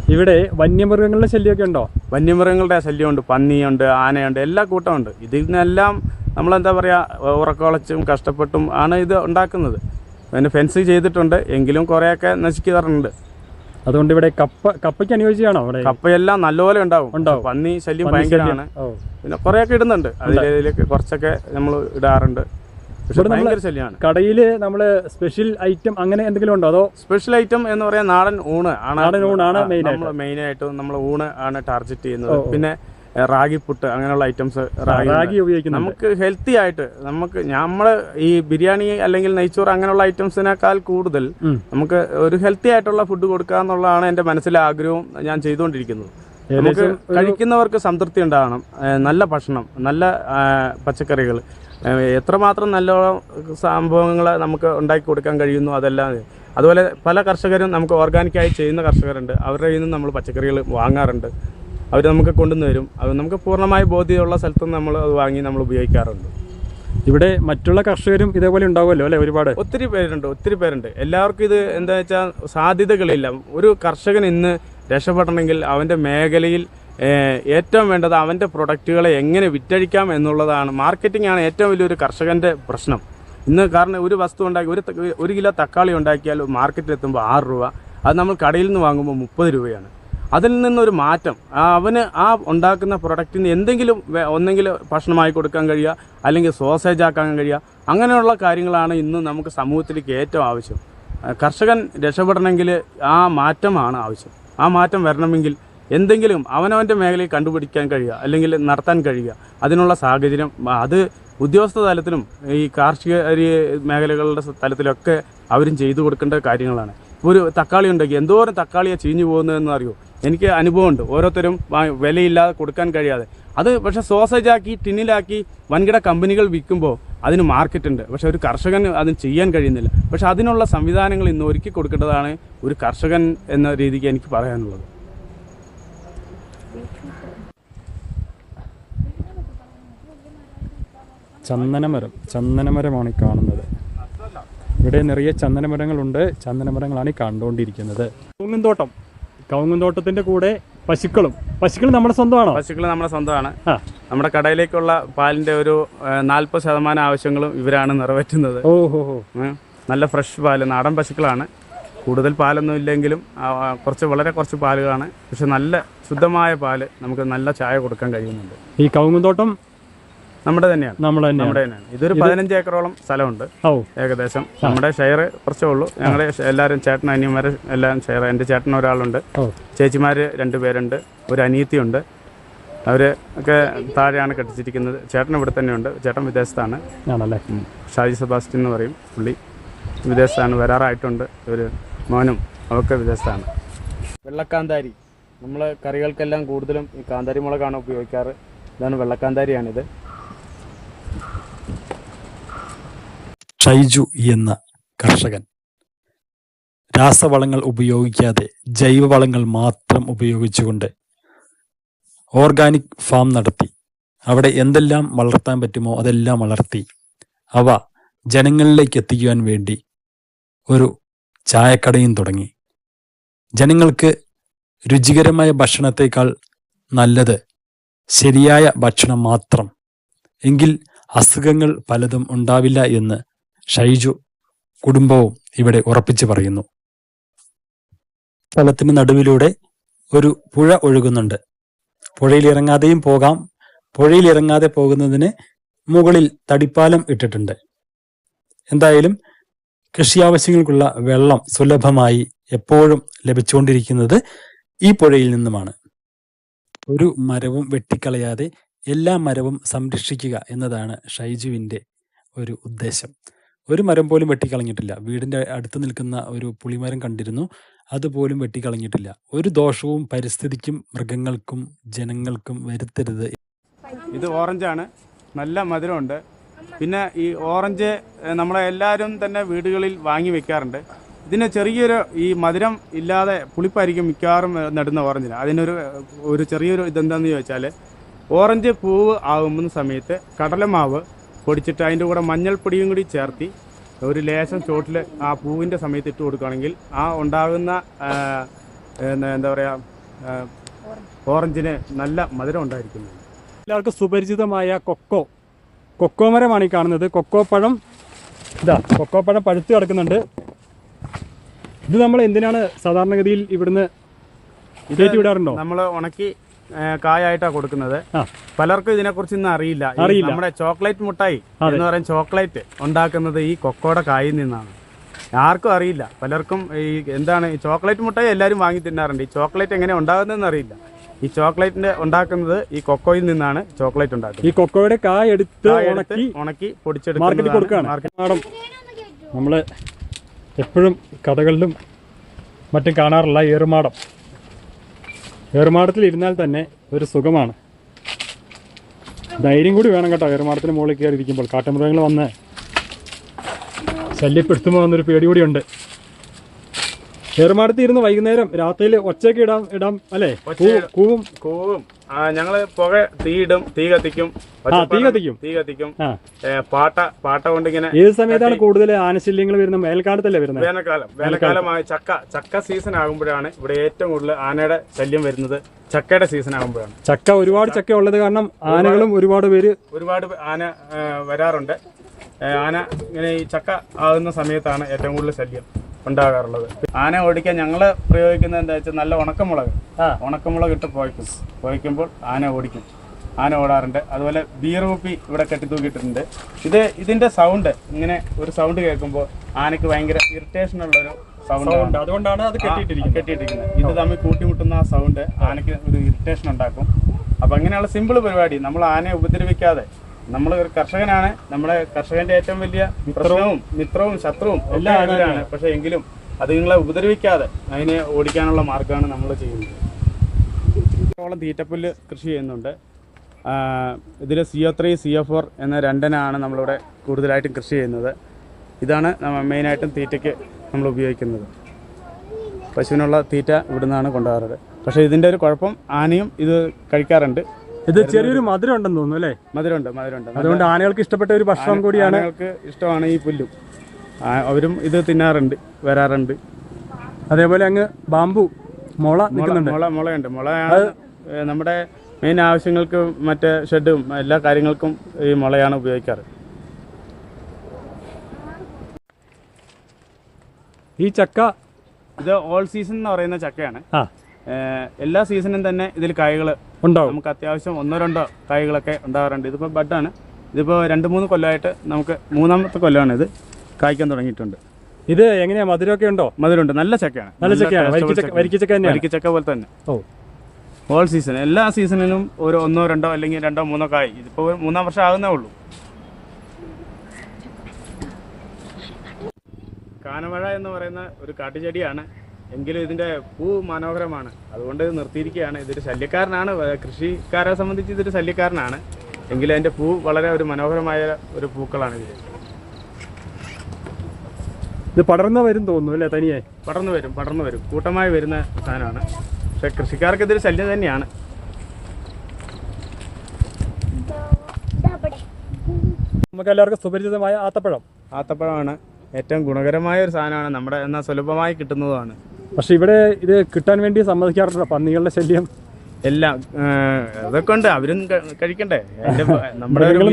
ഇവിടെ വന്യമൃഗങ്ങളുടെ ശല്യമൊക്കെ ഉണ്ടോ? വന്യമൃഗങ്ങളുടെ ശല്യമുണ്ട്. പന്നിയുണ്ട് ആനയുണ്ട് എല്ലാ കൂട്ടമുണ്ട്. ഇതിനെല്ലാം നമ്മളെന്താ പറയുക ഉറക്കമുളച്ചും കഷ്ടപ്പെട്ടും ആണ് ഇത് ഉണ്ടാക്കുന്നത്. പിന്നെ ഫെൻസ് ചെയ്തിട്ടുണ്ട്. എങ്കിലും കുറേയൊക്കെ നശിക്കാറുണ്ട്. അതുകൊണ്ട് ഇവിടെ കപ്പ കപ്പയ്ക്ക് അനുയോജ്യമാണോ അവിടെ? കപ്പയെല്ലാം നല്ലപോലെ ഉണ്ടാവും. ഉണ്ടാവും. പന്നി ശല്യം. ഭയങ്കരമാണ്. പിന്നെ കുറേയൊക്കെ ഇടുന്നുണ്ട്. അതിലേക്ക് കുറച്ചൊക്കെ നമ്മൾ ഇടാറുണ്ട്. കടയിൽ നമ്മൾ സ്പെഷ്യൽ ഐറ്റം അങ്ങനെ എന്തെങ്കിലും ഉണ്ടോ? അതോ സ്പെഷ്യൽ ഐറ്റം എന്ന് പറയാൻ നാടൻ ഊണ് ആണ്. നാടൻ ഊണാണ് മെയിൻ ആയിട്ട്. നമ്മൾ ഊണ് ആണ് ടാർഗറ്റ് ചെയ്യുന്നത്. പിന്നെ എ, റാഗി പുട്ട് അങ്ങനെയുള്ള ഐറ്റംസ് റാഗി ഉപയോഗിക്കുന്നത് നമുക്ക് ഹെൽത്തി ആയിട്ട് നമുക്ക് നമ്മൾ ഈ ബിരിയാണി അല്ലെങ്കിൽ നെയ്ച്ചോറ് അങ്ങനെയുള്ള ഐറ്റംസിനേക്കാൾ കൂടുതൽ നമുക്ക് ഒരു ഹെൽത്തി ആയിട്ടുള്ള ഫുഡ് കൊടുക്കുക എന്നുള്ളതാണ് എന്റെ മനസ്സിലെ ആഗ്രഹവും ഞാൻ ചെയ്തുകൊണ്ടിരിക്കുന്നത് നമുക്ക് കഴിക്കുന്നവർക്ക് സംതൃപ്തി ഉണ്ടാകണം. നല്ല ഭക്ഷണം നല്ല പച്ചക്കറികൾ. എത്രമാത്രം നല്ല സംഭവങ്ങൾ നമുക്ക് ഉണ്ടാക്കി കൊടുക്കാൻ കഴിയുന്നു അതെല്ലാം. അതുപോലെ പല കർഷകരും നമുക്ക് ഓർഗാനിക്കായി ചെയ്യുന്ന കർഷകരുണ്ട്. അവരുടെ കയ്യിൽ നിന്ന് നമ്മൾ പച്ചക്കറികൾ വാങ്ങാറുണ്ട്. അവർ നമുക്ക് കൊണ്ടുവന്ന് തരും. അത് നമുക്ക് പൂർണമായി ബോധ്യമുള്ള സ്ഥലത്ത് നമ്മൾ അത് വാങ്ങി നമ്മൾ ഉപയോഗിക്കാറുണ്ട്. ഇവിടെ മറ്റുള്ള കർഷകരും ഇതേപോലെ ഉണ്ടാവുമല്ലോ അല്ലേ ഒരുപാട്? ഒത്തിരി പേരുണ്ട് ഒത്തിരി പേരുണ്ട്. എല്ലാവർക്കും ഇത് എന്താ വെച്ചാൽ സാധ്യതകളില്ല. ഒരു കർഷകൻ ഇന്ന് രക്ഷപ്പെടണമെങ്കിൽ അവന്റെ മേഖലയിൽ ഏറ്റവും വേണ്ടത് അവന്റെ പ്രൊഡക്റ്റുകളെ എങ്ങനെ വിറ്റഴിക്കാം എന്നുള്ളതാണ് മാർക്കറ്റിംഗ് ആണ് ഏറ്റവും വലിയൊരു കർഷകന്റെ പ്രശ്നം. ഇന്ന് കാരണം ഒരു വസ്തു ഉണ്ടാക്കി ഒരു ഒരു കിലോ തക്കാളി ഉണ്ടാക്കിയാൽ മാർക്കറ്റിൽ എത്തുമ്പോൾ ആറ് രൂപ. അത് നമ്മൾ കടയിൽ നിന്ന് വാങ്ങുമ്പോൾ മുപ്പത് രൂപയാണ്. അതിൽ നിന്നൊരു മാറ്റം. അവന് ആ ഉണ്ടാക്കുന്ന പ്രൊഡക്റ്റിന് എന്തെങ്കിലും ഒന്നെങ്കിൽ ഭക്ഷണമായി കൊടുക്കാൻ കഴിയുക അല്ലെങ്കിൽ സോസേജ് ആക്കാൻ കഴിയുക അങ്ങനെയുള്ള കാര്യങ്ങളാണ് ഇന്ന് നമുക്ക് സമൂഹത്തിലേക്ക് ഏറ്റവും ആവശ്യം. കർഷകൻ രക്ഷപ്പെടണമെങ്കിൽ ആ മാറ്റമാണ് ആവശ്യം. ആ മാറ്റം വരണമെങ്കിൽ എന്തെങ്കിലും അവനവന്റെ മേഖലയിൽ കണ്ടുപിടിക്കാൻ കഴിയുക അല്ലെങ്കിൽ നടത്താൻ കഴിയുക. അതിനുള്ള സാഹചര്യം അത് ഉദ്യോഗസ്ഥ തലത്തിലും ഈ കാർഷിക മേഖലകളുടെ തലത്തിലൊക്കെ അവരും ചെയ്തു കൊടുക്കേണ്ട കാര്യങ്ങളാണ്. ഒരു തക്കാളി ഉണ്ടെങ്കിൽ എന്തോരം തക്കാളിയാണ് ചീഞ്ഞു പോകുന്നതെന്ന് അറിയോ? എനിക്ക് അനുഭവമുണ്ട്. ഓരോരുത്തരും വിലയില്ലാതെ കൊടുക്കാൻ കഴിയാതെ. അത് പക്ഷേ സോസേജ് ആക്കി ടിന്നിലാക്കി വൻകിട കമ്പനികൾ വിൽക്കുമ്പോൾ അതിന് മാർക്കറ്റ് ഉണ്ട് പക്ഷെ ഒരു കർഷകൻ അതിന് ചെയ്യാൻ കഴിയുന്നില്ല. പക്ഷെ അതിനുള്ള സംവിധാനങ്ങൾ ഇന്ന് ഒരുക്കി കൊടുക്കേണ്ടതാണ് ഒരു കർഷകൻ എന്ന രീതിക്ക് എനിക്ക് പറയാനുള്ളത്. ചന്ദനമരം. ചന്ദനമരമാണ് ഈ കാണുന്നത്. ഇവിടെ നിറയെ ചന്ദനമരങ്ങളുണ്ട്. ചന്ദനമരങ്ങളാണ് ഈ കണ്ടുകൊണ്ടിരിക്കുന്നത്. കവുങ്ങുംതോട്ടം കവുങ്ങുംതോട്ടത്തിന്റെ കൂടെ പശുക്കളും. പശുക്കൾ നമ്മുടെ സ്വന്തമാണോ? പശുക്കൾ നമ്മുടെ സ്വന്തമാണ്. നമ്മുടെ കടയിലേക്കുള്ള പാലിന്റെ ഒരു നാൽപ്പത് ശതമാനം ആവശ്യങ്ങളും ഇവരാണ് നിറവേറ്റുന്നത്. ഓ ഹോ ഹോ ഉം. നല്ല ഫ്രഷ് പാൽ. നാടൻ പശുക്കളാണ്. കൂടുതൽ പാലൊന്നും ഇല്ലെങ്കിലും കുറച്ച് വളരെ കുറച്ച് പാലുകളാണ്. പക്ഷെ നല്ല ശുദ്ധമായ പാൽ നമുക്ക് നല്ല ചായ കൊടുക്കാൻ കഴിയുന്നുണ്ട്. ഈ കവുങ്ങുംതോട്ടം നമ്മുടെ തന്നെയാണ്. നമ്മൾ തന്നെയാണ്. നമ്മുടെ തന്നെയാണ്. ഇതൊരു പതിനഞ്ച് ഏക്കറോളം സ്ഥലമുണ്ട് ഏകദേശം. നമ്മുടെ ഷെയർ കുറച്ചേ ഉള്ളൂ. ഞങ്ങളുടെ എല്ലാവരും ചേട്ടൻ അനിയന്മാരെ എല്ലാം ഷെയർ എന്റെ ചേട്ടൻ ഒരാളുണ്ട്. ചേച്ചിമാര് ചേച്ചിമാർ രണ്ട് പേരുണ്ട്. ഒരു അനിയത്തിയുണ്ട്. അവർ ഒക്കെ താഴെയാണ് കെട്ടിച്ചിരിക്കുന്നത്. ചേട്ടൻ ഇവിടെ തന്നെയുണ്ട്. ചേട്ടൻ വിദേശത്താണ്. ആണല്ലേ. ഷാജി സെബാസ്റ്റ്യൻ എന്ന് പറയും പുള്ളി. വിദേശത്താണ്. വരാറായിട്ടുണ്ട്. ഒരു മോനും അവർക്ക് വിദേശത്താണ്. വെള്ളക്കാന്താരി. നമ്മൾ കറികൾക്കെല്ലാം കൂടുതലും ഈ കാന്താരി മുളകാണ് ഉപയോഗിക്കാറ്. ഇതാണ് വെള്ളക്കാന്താരിയാണിത്. ഷൈജു എന്ന കർഷകൻ. രാസവളങ്ങൾ ഉപയോഗിക്കാതെ ജൈവവളങ്ങൾ മാത്രം ഉപയോഗിച്ചുകൊണ്ട് ഓർഗാനിക് ഫാം നടത്തി. അവിടെ എന്തെല്ലാം വളർത്താൻ പറ്റുമോ അതെല്ലാം വളർത്തി. അവ ജനങ്ങളിലേക്ക് എത്തിക്കുവാൻ വേണ്ടി ഒരു ചായക്കടയും തുടങ്ങി. ജനങ്ങൾക്ക് രുചികരമായ ഭക്ഷണത്തേക്കാൾ നല്ലത് ശരിയായ ഭക്ഷണം മാത്രം. എങ്കിൽ അസുഖങ്ങൾ പലതും ഉണ്ടാവില്ല എന്ന് ഷൈജു കുടുംബവും ഇവിടെ ഉറപ്പിച്ചു പറയുന്നു. സ്ഥലത്തിന് നടുവിലൂടെ ഒരു പുഴ ഒഴുകുന്നുണ്ട്. പുഴയിൽ ഇറങ്ങാതെയും പോകാം. പുഴയിൽ ഇറങ്ങാതെ പോകുന്നതിന് മുകളിൽ തടിപ്പാലം ഇട്ടിട്ടുണ്ട്. എന്തായാലും കൃഷി ആവശ്യങ്ങൾക്കുള്ള വെള്ളം സുലഭമായി എപ്പോഴും ലഭിച്ചുകൊണ്ടിരിക്കുന്നത് ഈ പുഴയിൽ നിന്നുമാണ്. ഒരു മരവും വെട്ടിക്കളയാതെ എല്ലാ മരവും സംരക്ഷിക്കുക എന്നതാണ് ഷൈജുവിന്റെ ഒരു ഉദ്ദേശം. ഒരു മരം പോലും വെട്ടിക്കളഞ്ഞിട്ടില്ല. വീടിന്റെ അടുത്ത് നിൽക്കുന്ന ഒരു പുളിമരം കണ്ടിരുന്നു. അതുപോലും വെട്ടിക്കളഞ്ഞിട്ടില്ല. ഒരു ദോഷവും പരിസ്ഥിതിക്കും മൃഗങ്ങൾക്കും ജനങ്ങൾക്കും വരുത്തരുത്. ഇത് ഓറഞ്ചാണ്. നല്ല മധുരമുണ്ട്. പിന്നെ ഈ ഓറഞ്ച് നമ്മളെ എല്ലാവരും തന്നെ വീടുകളിൽ വാങ്ങി വെക്കാറുണ്ട്. ഇതിന് ചെറിയൊരു ഈ മധുരം ഇല്ലാതെ പുളിപ്പായിരിക്കും മിക്കവാറും നടുന്ന ഓറഞ്ചിന്. അതിനൊരു ഒരു ചെറിയൊരു ഇതെന്താണെന്ന് ചോദിച്ചാൽ ഓറഞ്ച് പൂവ് ആകുന്ന സമയത്ത് കടലമാവ് പൊടിച്ചിട്ട് അതിന്റെ കൂടെ മഞ്ഞൾപ്പൊടിയും കൂടി ചേർത്തി ഒരു ലേശം ചോട്ടിൽ ആ പൂവിന്റെ സമയത്ത് ഇട്ട് കൊടുക്കുകയാണെങ്കിൽ ആ ഉണ്ടാകുന്ന എന്താ പറയുക ഓറഞ്ചിന് നല്ല മധുരം ഉണ്ടായിരിക്കുന്നു. എല്ലാവർക്കും സുപരിചിതമായ കൊക്കോ. കൊക്കോ മരമാണ് ഈ കാണുന്നത്. കൊക്കോ പഴം. ഇതാ കൊക്കോ പഴം പഴുത്ത് കിടക്കുന്നുണ്ട്. ഇത് നമ്മൾ എന്തിനാണ് സാധാരണഗതിയിൽ ഇവിടുന്ന് കയറ്റി വിടാറുണ്ടോ? നമ്മൾ ഉണക്കി കായായിട്ടാണ് കൊടുക്കുന്നത്. പലർക്കും ഇതിനെക്കുറിച്ച് ഇന്ന് അറിയില്ല. അറിയില്ല. നമ്മുടെ ചോക്ലേറ്റ് മുട്ടായി എന്ന് പറയുന്ന ചോക്ലേറ്റ് ഉണ്ടാക്കുന്നത് ഈ കൊക്കോടെ കായിൽ നിന്നാണ്. ആർക്കും അറിയില്ല. പലർക്കും ഈ എന്താണ് ഈ ചോക്ലേറ്റ് മുട്ടായി എല്ലാവരും വാങ്ങി തിന്നാറുണ്ട്. ഈ ചോക്ലേറ്റ് എങ്ങനെ ഉണ്ടാകുന്നതെന്ന് അറിയില്ല. ഈ ചോക്ലേറ്റിന്റെ ഉണ്ടാക്കുന്നത് ഈ കൊക്കോയിൽ നിന്നാണ് ചോക്ലേറ്റ് ഉണ്ടാക്കുന്നത്. ഈ കൊക്കോയുടെ കായ എടുത്ത് ഉണക്കി ഉണക്കി മാഡം നമ്മൾ എപ്പോഴും കഥകളിലും മറ്റും കാണാറുള്ള ഏറുമാടം. ഏറുമാടത്തിൽ ഇരുന്നാൽ തന്നെ ഒരു സുഖമാണ്. ധൈര്യം കൂടി വേണം കേട്ടോ ഏറുമാടത്തിന് മുകളിൽ കയറി ഇരിക്കുമ്പോൾ. കാട്ടുമൃഗങ്ങൾ വന്ന് ശല്യപ്പെടുത്തുമോ എന്നൊരു പേടി കൂടിയുണ്ട് ഏറുമാടത്തിൽ ഇരുന്ന് വൈകുന്നേരം രാത്രിയിൽ ഒച്ചയൊക്കെ ഇടാം ഇടാം അല്ലേ? കൂവും. കൂവും. ഞങ്ങൾ പുക തീയിടും തീ കത്തിക്കും തീ കത്തിക്കും. തീ കത്തിക്കും. പാട്ട പാട്ട കൊണ്ട് ഇങ്ങനെ ഏത് സമയത്താണ് കൂടുതൽ ആനശല്യങ്ങൾ വരുന്നത്? വേനൽക്കാലത്തല്ലേ വരുന്നത്? വേനൽക്കാലം വേനൽക്കാലമായി ചക്ക ചക്ക സീസൺ ആകുമ്പോഴാണ് ഇവിടെ ഏറ്റവും കൂടുതൽ ആനയുടെ ശല്യം വരുന്നത്. ചക്കയുടെ സീസൺ ആകുമ്പോഴാണ്. ചക്ക ഒരുപാട് ചക്ക ഉള്ളത് കാരണം ആനകളും ഒരുപാട് പേര് ഒരുപാട് ആന വരാറുണ്ട്. ആന ഇങ്ങനെ ഈ ചക്ക ആകുന്ന സമയത്താണ് ഏറ്റവും കൂടുതൽ ശല്യം. ഉണ്ടാകാറുള്ളത്. ആന ഓടിക്കാൻ ഞങ്ങൾ പ്രയോഗിക്കുന്നത് എന്താ വെച്ചാൽ നല്ല ഉണക്കമുളക്. ഉണക്കമുളക് ഇട്ട് പോയിക്കും പോയിക്കുമ്പോൾ ആന ഓടിക്കും. ആന ഓടാറുണ്ട്. അതുപോലെ ബീർ കുപ്പി ഇവിടെ കെട്ടിത്തൂക്കിയിട്ടുണ്ട് ഇത് ഇതിന്റെ സൗണ്ട് ഇങ്ങനെ ഒരു സൗണ്ട് കേൾക്കുമ്പോൾ ആനയ്ക്ക് ഭയങ്കര ഇറിറ്റേഷൻ ഉള്ളൊരു സൗണ്ട് അതുകൊണ്ടാണ് അത് കെട്ടിയിട്ടിരിക്കുന്നത്. കെട്ടിയിട്ടിരിക്കുന്നത്. ഇത് തമ്മിൽ കൂട്ടിമുട്ടുന്ന ആ സൗണ്ട് ആനയ്ക്ക് ഒരു ഇറിറ്റേഷൻ ഉണ്ടാക്കും. അപ്പൊ അങ്ങനെയുള്ള സിമ്പിൾ പരിപാടി. നമ്മൾ ആനയെ ഉപദ്രവിക്കാതെ നമ്മൾ ഒരു കർഷകനാണ്. നമ്മുടെ കർഷകന്റെ ഏറ്റവും വലിയ പ്രശ്നവും മിത്രവും ശത്രുവും എല്ലാം ആളുകളാണ് പക്ഷെ എങ്കിലും അത് നിങ്ങളെ ഉപദ്രവിക്കാതെ അതിനെ ഓടിക്കാനുള്ള മാർഗമാണ് നമ്മൾ ചെയ്യുന്നത്. ോളം തീറ്റപ്പുല്ല് കൃഷി ചെയ്യുന്നുണ്ട്. ഇതിൽ C O three C O four എന്ന രണ്ടിനാണ് നമ്മളിവിടെ കൂടുതലായിട്ടും കൃഷി ചെയ്യുന്നത്. ഇതാണ് മെയിനായിട്ടും തീറ്റയ്ക്ക് നമ്മൾ ഉപയോഗിക്കുന്നത്. പശുവിനുള്ള തീറ്റ ഇവിടുന്നാണ് കൊണ്ടുപോകാറുള്ളത് കൊണ്ടുപോകാറ് പക്ഷേ ഇതിന്റെ ഒരു കുഴപ്പം ആനയും ഇത് കഴിക്കാറുണ്ട്. ഇത് ചെറിയൊരു മധുരം ഉണ്ടെന്ന് തോന്നുന്നു അല്ലേ? മധുരമുണ്ട് മധുരമുണ്ട്. അതുകൊണ്ട് ആനകൾക്ക് ഇഷ്ടപ്പെട്ട ഒരു ഭക്ഷണം കൂടിയാണ്. ആനകൾക്ക് ഇഷ്ടമാണ് ഈ പുല്ലും. അവരും ഇത് തിന്നാറുണ്ട് വരാറുണ്ട്. അതേപോലെ അങ്ങ് ബാമ്പു മുള മുള നിൽക്കുന്നുണ്ട്. മുള മുളയുണ്ട്. മുളയാണ് ഏ, നമ്മുടെ മെയിൻ ആവശ്യങ്ങൾക്ക് മറ്റേ ഷെഡും എല്ലാ കാര്യങ്ങൾക്കും ഈ മുളയാണ് ഉപയോഗിക്കാറ്. ഈ ചക്ക ഇത് ഓൾ സീസൺ എന്ന് പറയുന്ന ചക്കയാണ്. എല്ലാ സീസണും തന്നെ ഇതിൽ കായ്കൾ ഉണ്ടാവും. നമുക്ക് അത്യാവശ്യം ഒന്നോ രണ്ടോ കായ്കളൊക്കെ ഉണ്ടാകാറുണ്ട് ഇതിപ്പോൾ ബഡാണ്. ഇതിപ്പോൾ രണ്ട് മൂന്ന് കൊല്ലമായിട്ട് നമുക്ക് മൂന്നാമത്തെ കൊല്ലമാണ് ഇത് കായ്ക്കാൻ തുടങ്ങിയിട്ടുണ്ട്. ഇത് എങ്ങനെയാ? മധുരമൊക്കെ ഉണ്ടോ? മധുരമുണ്ട്. നല്ല ചക്കയാണ്. നല്ല ചക്കയാണ്. വരിക്കച്ചക്ക തന്നെ വരിക്കച്ചക്ക പോലെ തന്നെ. ഓ. All season. എല്ലാ സീസണിലും ഒരു ഒന്നോ രണ്ടോ അല്ലെങ്കിൽ രണ്ടോ മൂന്നോ കായ്. ഇതിപ്പോൾ മൂന്നാം വർഷം ആകുന്നേ ഉള്ളൂ. കാനമഴ എന്ന് പറയുന്ന ഒരു കാട്ടുചെടിയാണ്. എങ്കിലും ഇതിന്റെ പൂ മനോഹരമാണ്. അതുകൊണ്ട് നിർത്തിയിരിക്കുകയാണ്. ഇതൊരു ശല്യക്കാരനാണ്. കൃഷിക്കാരെ സംബന്ധിച്ച് ഇതൊരു ശല്യക്കാരനാണ്. എങ്കിലും അതിന്റെ പൂ വളരെ ഒരു മനോഹരമായ ഒരു പൂക്കളാണ് ഇത്. ഇത് പടർന്ന് വരും തോന്നുന്നു അല്ലേ തനിയെ? പടർന്നു വരും പടർന്നു വരും. കൂട്ടമായി വരുന്ന സാധനമാണ്. പക്ഷെ കൃഷിക്കാർക്ക് ഇതൊരു ശല്യം തന്നെയാണ്. നമുക്ക് എല്ലാവർക്കും സുപരിചിതമായ ആത്തപ്പഴം. ആത്തപ്പഴമാണ് ഏറ്റവും ഗുണകരമായ ഒരു സാധനമാണ്. നമ്മുടെ എന്നാൽ സുലഭമായി കിട്ടുന്നതുമാണ്. പക്ഷെ ഇവിടെ ഇത് കിട്ടാൻ വേണ്ടി സമ്മതിക്കാറുണ്ടോ പന്നികളുടെ ശല്യം. എല്ലാം അതൊക്കെ ഉണ്ട്. അവരും കഴിക്കണ്ടേ? നമ്മുടെ ഒരു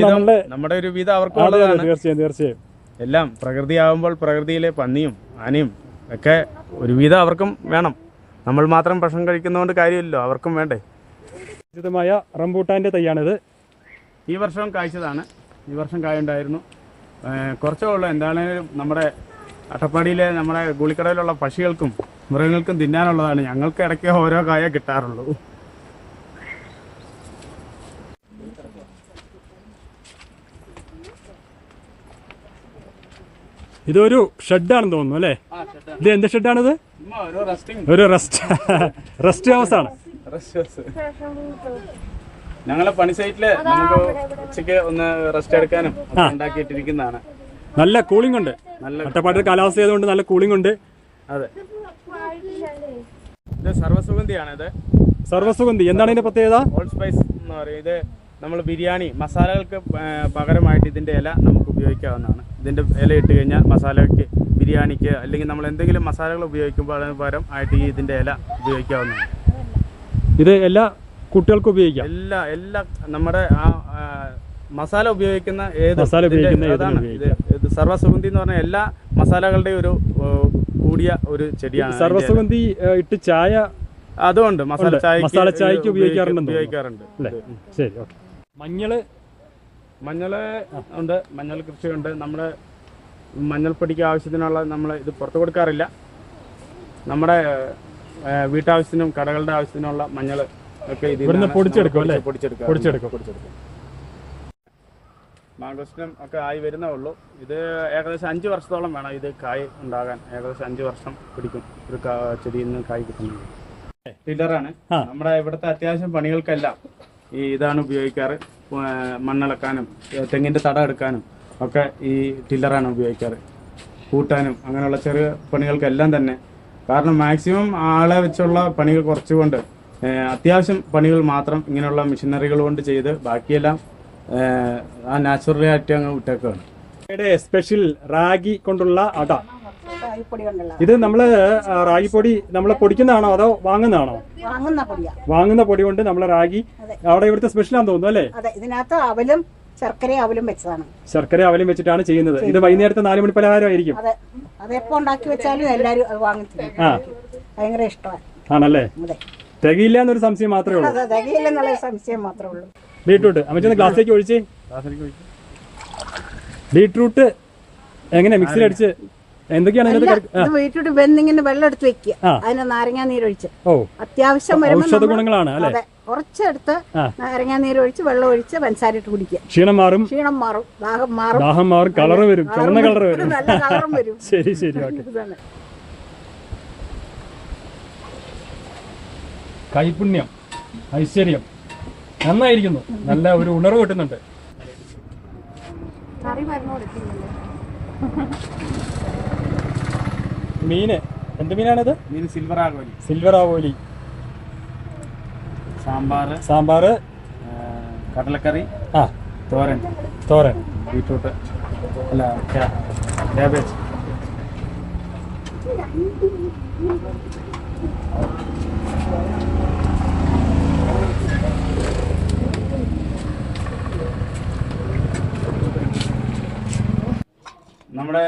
നമ്മുടെ ഒരു വിധം അവർക്ക് തീർച്ചയായും തീർച്ചയായും. എല്ലാം പ്രകൃതി ആവുമ്പോൾ പ്രകൃതിയിലെ പന്നിയും ആനയും ഒക്കെ ഒരുവിധം അവർക്കും വേണം. നമ്മൾ മാത്രം ഭക്ഷണം കഴിക്കുന്നതുകൊണ്ട് കാര്യമില്ലല്ലോ. അവർക്കും വേണ്ടേ? ഉചിതമായ റംബൂട്ടാന്റെ തൈയാണിത്. ഈ വർഷം കായ്ച്ചതാണ്. ഈ വർഷം കായുണ്ടായിരുന്നു കുറച്ചേ ഉള്ളൂ. എന്താണെങ്കിലും നമ്മുടെ അട്ടപ്പാടിയിലെ നമ്മുടെ ഗുളിക്കടയിലുള്ള പക്ഷികൾക്കും മൃഗങ്ങൾക്കും തിന്നാനുള്ളതാണ്. ഞങ്ങൾക്ക് ഇടയ്ക്ക് ഓരോ കായ കിട്ടാറുള്ളൂ. ഇതൊരു ഷെഡാണെന്ന് തോന്നുന്നു അല്ലേ? ഇത് എന്ത് ഷെഡാണിത്? ഒരു റെസ്റ്റ് റെസ്റ്റ് ഹൗസ് ആണ്. ഞങ്ങളെ പണി സൈറ്റിൽ നമുക്ക് ഉച്ചയ്ക്ക് ഒന്ന് റെസ്റ്റ് എടുക്കാനും ഉണ്ടാക്കിയിട്ടിരിക്കുന്നതാണ്. നല്ല കൂളിംഗ് ഉണ്ട്. നല്ല അട്ടപ്പാട്ടിൽ കാലാവസ്ഥ ആയതുകൊണ്ട് നല്ല കൂളിംഗ് ഉണ്ട്. അതെ. ഇത് സർവസുഗന്ധിയാണ് ഇത് സർവസുഗന്ധി. എന്താണ് ഇതിന്റെ പ്രത്യേകത? ഓൾ സ്പൈസ് എന്ന് പറയും. ഇത് നമ്മൾ ബിരിയാണി മസാലകൾക്ക് പകരമായിട്ട് ഇതിന്റെ ഇല നമുക്ക് ഉപയോഗിക്കാവുന്നതാണ്. ഇതിന്റെ ഇല ഇട്ട് കഴിഞ്ഞാൽ മസാലയ്ക്ക് ബിരിയാണിക്ക് അല്ലെങ്കിൽ നമ്മൾ എന്തെങ്കിലും മസാലകൾ ഉപയോഗിക്കുമ്പോൾ അതിന് പകരം ആയിട്ട് ഈ ഇതിന്റെ ഇല ഉപയോഗിക്കാവുന്നതാണ്. ഇത് എല്ലാ കുട്ടികൾക്കും ഉപയോഗിക്കാം. എല്ലാ എല്ലാ നമ്മുടെ ആ, മസാല ഉപയോഗിക്കുന്ന ഏത് മസാല ഉപയോഗിക്കുന്ന ഏതാണ് ഇത് ഇത് സർവസുഗന്ധി എന്ന് പറഞ്ഞ എല്ലാ മസാലകളുടെയും ഒരു കൂടിയ ഒരു ചെടിയാണ് സർവസുഗന്ധി ഇട്ട് ചായ അതുകൊണ്ട് മസാല ചായ ചായക്ക് മസാല ചായക്ക് ഉപയോഗിക്കാറുണ്ട് ഉപയോഗിക്കാറുണ്ട്. അല്ലേ? ശരി ഓക്കെ. മഞ്ഞൾ? മഞ്ഞൾ ഉണ്ട്. മഞ്ഞൾ കൃഷിയുണ്ട്. നമ്മുടെ മഞ്ഞൾപ്പൊടിക്ക് ആവശ്യത്തിനുള്ള നമ്മൾ ഇത് പുറത്തു കൊടുക്കാറില്ല. നമ്മുടെ വീട്ടാവശ്യത്തിനും കടകളുടെ ആവശ്യത്തിനുള്ള മഞ്ഞൾ ഒക്കെ ഇതിൽ പൊടിച്ചെടുക്കും പൊടിച്ചെടുക്കും അല്ലേ? പൊടിച്ചെടുക്കുക പൊടിച്ചെടുക്കും. പൊടിച്ചെടുക്കും മാംഗോസ്റ്റിനും ഒക്കെ ആയി വരുന്നേ ഉള്ളൂ. ഇത് ഏകദേശം അഞ്ച് വർഷത്തോളം വേണം ഇത് കായ് ഉണ്ടാകാൻ. ഏകദേശം അഞ്ച് വർഷം പിടിക്കും. ഒരു ചെടിയിൽ നിന്ന് കായ് കിട്ടുന്നത്. ടില്ലറാണ്. നമ്മുടെ ഇവിടുത്തെ അത്യാവശ്യം പണികൾക്കെല്ലാം ഈ ഇതാണ് ഉപയോഗിക്കാറ്. മണ്ണിളക്കാനും തെങ്ങിന്റെ തട എടുക്കാനും ഒക്കെ ഈ ടില്ലറാണ് ഉപയോഗിക്കാറ്. കൂട്ടാനും അങ്ങനെയുള്ള ചെറിയ പണികൾക്കെല്ലാം തന്നെ. കാരണം മാക്സിമം ആളെ വെച്ചുള്ള പണികൾ കുറച്ചുകൊണ്ട് അത്യാവശ്യം പണികൾ മാത്രം ഇങ്ങനെയുള്ള മെഷീനറികൾ കൊണ്ട് ചെയ്ത് ബാക്കിയെല്ലാം ആ നാച്ചുറൽ ആയിട്ട് അങ്ങ് വിട്ടേക്കാണ് സ്പെഷ്യൽ റാഗി കൊണ്ടുള്ള അട? ഇത് നമ്മൾ റാഗിപ്പൊടി നമ്മൾ പൊടിക്കുന്നതാണോ അതോ വാങ്ങുന്നതാണോ? വാങ്ങുന്ന പൊടിയാ. വാങ്ങുന്ന പൊടി കൊണ്ട് നമ്മൾ റാഗി അവിടെ ഇവിടുത്തെ സ്പെഷ്യൽ ആണെന്ന് തോന്നുന്നു അല്ലേ? അതെ ഇതിനകത്ത് അവലും ശർക്കര അവലും വെച്ചതാണ്. ശർക്കര അവലും വെച്ചിട്ടാണ് ചെയ്യുന്നത്. ഇത് വൈകുന്നേരത്തെ നാല് മണി പലഹാരമായിരിക്കും അതെ. അതെപ്പോ ഉണ്ടാക്കി വെച്ചാലും എല്ലാരും അത്. ഭയങ്കര ഇഷ്ടമാണ്. ആണല്ലേ? തികയില്ല എന്നൊരു സംശയം മാത്രമേ ഉള്ളൂ. അതെ തികയില്ലെന്നുള്ള സംശയം മാത്രമേ ഉള്ളൂ. ബീട്രൂട്ട്. അമ്മച്ചൊന്ന് ഗ്ലാസ്സിലേക്ക് ഒഴിച്ച്. ബീട്രൂട്ട് എങ്ങനെ മിക്സിയിൽ അടിച്ച്? എന്തൊക്കെയാണ് ഇതിനകത്ത് വെള്ളം എടുത്ത് വെക്കുക. ആ. അതിന് നാരങ്ങാ നീരൊഴിച്ച് അത്യാവശ്യം ഔഷധ ഗുണങ്ങളാണ് അല്ലേ? കുറച്ചെടുത്ത് ആ. നാരങ്ങാ നീരൊഴിച്ച് വെള്ളം ഒഴിച്ച് പഞ്ചസാര ഇട്ട് കുടിക്കുക. ക്ഷീണം മാറും? ക്ഷീണം മാറും. ദാഹം മാറും. ദാഹം മാറും കളറ് വരും ചുവന്ന കളർ വരും. നല്ല കളറും വരും. [laughs] ശരി ശരി ഓക്കെ. [laughs] കൈപുണ്യം ഐശ്വര്യം. നന്നായിരിക്കുന്നു. നല്ല ഒരു ഉണർവ് കിട്ടുന്നുണ്ട്. മീന്. എന്ത് മീനാണിത്? മീൻ സിൽവർ ആകോലി സിൽവർ ആവോലി സാമ്പാർ സാമ്പാറ്. കടലക്കറി. ആ. തോരൻ. തോരൻ. ബീട്രൂട്ട്. അല്ല Thank ക്യാബേജ്. നമ്മുടെ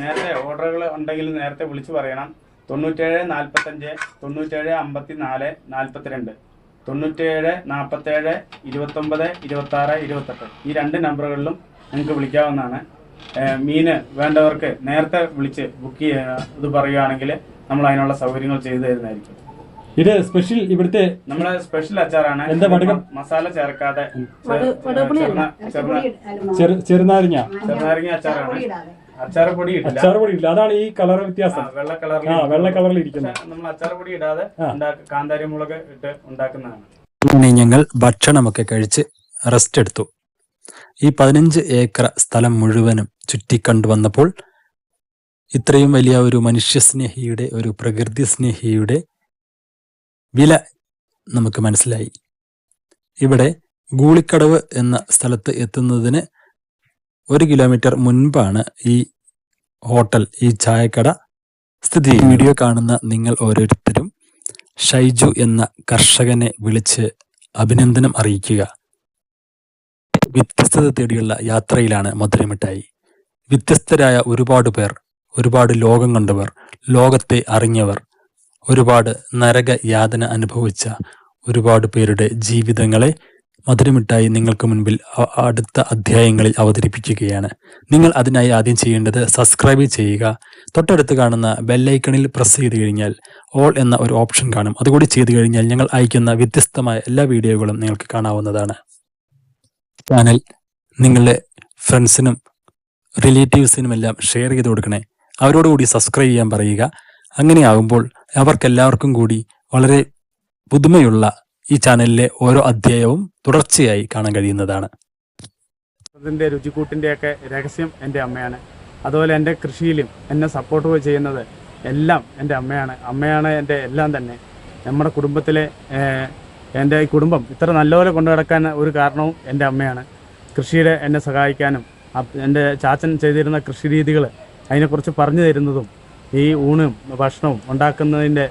നേരത്തെ ഓർഡറുകൾ ഉണ്ടെങ്കിൽ നേരത്തെ വിളിച്ചു പറയണം. തൊണ്ണൂറ്റേഴ് നാൽപ്പത്തഞ്ച് തൊണ്ണൂറ്റേഴ് അമ്പത്തി നാല് നാൽപ്പത്തിരണ്ട് തൊണ്ണൂറ്റേഴ് നാൽപ്പത്തേഴ് ഇരുപത്തൊമ്പത് ഇരുപത്താറ് ഇരുപത്തെട്ട്. ഈ രണ്ട് നമ്പറുകളിലും നിങ്ങൾക്ക് വിളിക്കാവുന്നതാണ്. മീന് വേണ്ടവർക്ക് നേരത്തെ വിളിച്ച് ബുക്ക് ചെയ്യുക ഇത് പറയുകയാണെങ്കിൽ നമ്മൾ അതിനുള്ള സൗകര്യങ്ങൾ ചെയ്തു തരുന്നതായിരിക്കും. ഇത് സ്പെഷ്യൽ ഇവിടുത്തെ നമ്മുടെ സ്പെഷ്യൽ അച്ചാറാണ്. എന്താ വടുകം? മസാല ചേർക്കാതെ ചെറുനാരങ്ങ. ചെറുനാരങ്ങ അച്ചാറാണ്. അച്ചാറ് ഇടില്ല. ഇട്ടില്ല ഇല്ല അതാണ് ഈ കളർ വ്യത്യാസം. വെള്ള കളറിൽ ആ വെള്ള കളറിൽ ഇരിക്കുന്നത്. നമ്മൾ അച്ചാറപ്പൊടി ഇടാതെ കാന്താരി മുളക് ഇട്ട് ഉണ്ടാക്കുന്നതാണ്. പിന്നെ ഞങ്ങൾ ഭക്ഷണമൊക്കെ കഴിച്ച് റെസ്റ്റ് എടുത്തു. ഈ പതിനഞ്ച് ഏക്കർ സ്ഥലം മുഴുവനും ചുറ്റിക്കണ്ടു വന്നപ്പോൾ ഇത്രയും വലിയ ഒരു മനുഷ്യസ്നേഹിയുടെ ഒരു പ്രകൃതി സ്നേഹിയുടെ വില നമുക്ക് മനസ്സിലായി. ഇവിടെ ഗൂളിക്കടവ് എന്ന സ്ഥലത്ത് എത്തുന്നതിന് ഒരു കിലോമീറ്റർ മുൻപാണ് ഈ ഹോട്ടൽ ഈ ചായക്കട സ്ഥിതി. വീഡിയോ കാണുന്ന നിങ്ങൾ ഓരോരുത്തരും ഷൈജു എന്ന കർഷകനെ വിളിച്ച് അഭിനന്ദനം അറിയിക്കുക വ്യത്യസ്തത തേടിയുള്ള യാത്രയിലാണ് മധുരമിഠായി വ്യത്യസ്തരായ ഒരുപാട് പേർ ഒരുപാട് ലോകം കണ്ടവർ ലോകത്തെ അറിഞ്ഞവർ ഒരുപാട് നരക യാതന അനുഭവിച്ച ഒരുപാട് പേരുടെ ജീവിതങ്ങളെ മധുരമിഠായി നിങ്ങൾക്ക് മുൻപിൽ അടുത്ത അധ്യായങ്ങളിൽ അവതരിപ്പിക്കുകയാണ്. നിങ്ങൾ അതിനായി ആദ്യം ചെയ്യേണ്ടത് സബ്സ്ക്രൈബ് ചെയ്യുക. തൊട്ടടുത്ത് കാണുന്ന ബെല്ലൈക്കണിൽ പ്രസ് ചെയ്ത് കഴിഞ്ഞാൽ ഓൾ എന്ന ഒരു ഓപ്ഷൻ കാണും. അതുകൂടി ചെയ്തു കഴിഞ്ഞാൽ ഞങ്ങൾ അയക്കുന്ന വ്യത്യസ്തമായ എല്ലാ വീഡിയോകളും നിങ്ങൾക്ക് കാണാവുന്നതാണ്. ചാനൽ നിങ്ങളുടെ ഫ്രണ്ട്സിനും റിലേറ്റീവ്സിനും എല്ലാം ഷെയർ ചെയ്ത് കൊടുക്കണേ. അവരോടുകൂടി സബ്സ്ക്രൈബ് ചെയ്യാൻ പറയുക. അങ്ങനെയാകുമ്പോൾ അവർക്കെല്ലാവർക്കും കൂടി വളരെ പുതുമയുള്ള ഈ ചാനലിലെ ഓരോ അധ്യായവും തുടർച്ചയായി കാണാൻ കഴിയുന്നതാണ്. അതിന്റെ രുചിക്കൂട്ടിന്റെയൊക്കെ രഹസ്യം എന്റെ അമ്മയാണ്. അതുപോലെ എന്റെ കൃഷിയിലും എന്നെ സപ്പോർട്ട് ചെയ്യുന്നത് എല്ലാം എന്റെ അമ്മയാണ്. അമ്മയാണ് എന്റെ എല്ലാം തന്നെ. നമ്മുടെ കുടുംബത്തിലെ എന്റെ ഈ കുടുംബം ഇത്ര നല്ലപോലെ കൊണ്ടു നടക്കാൻ ഒരു കാരണവും എന്റെ അമ്മയാണ്. കൃഷിയുടെ എന്നെ സഹായിക്കാനും എന്റെ ചാച്ചൻ ചെയ്തിരുന്ന കൃഷി രീതികൾ അതിനെക്കുറിച്ച് പറഞ്ഞു തരുന്നതും ഈ ഊണും ഭക്ഷണവും ഉണ്ടാക്കുന്നതിന്റെ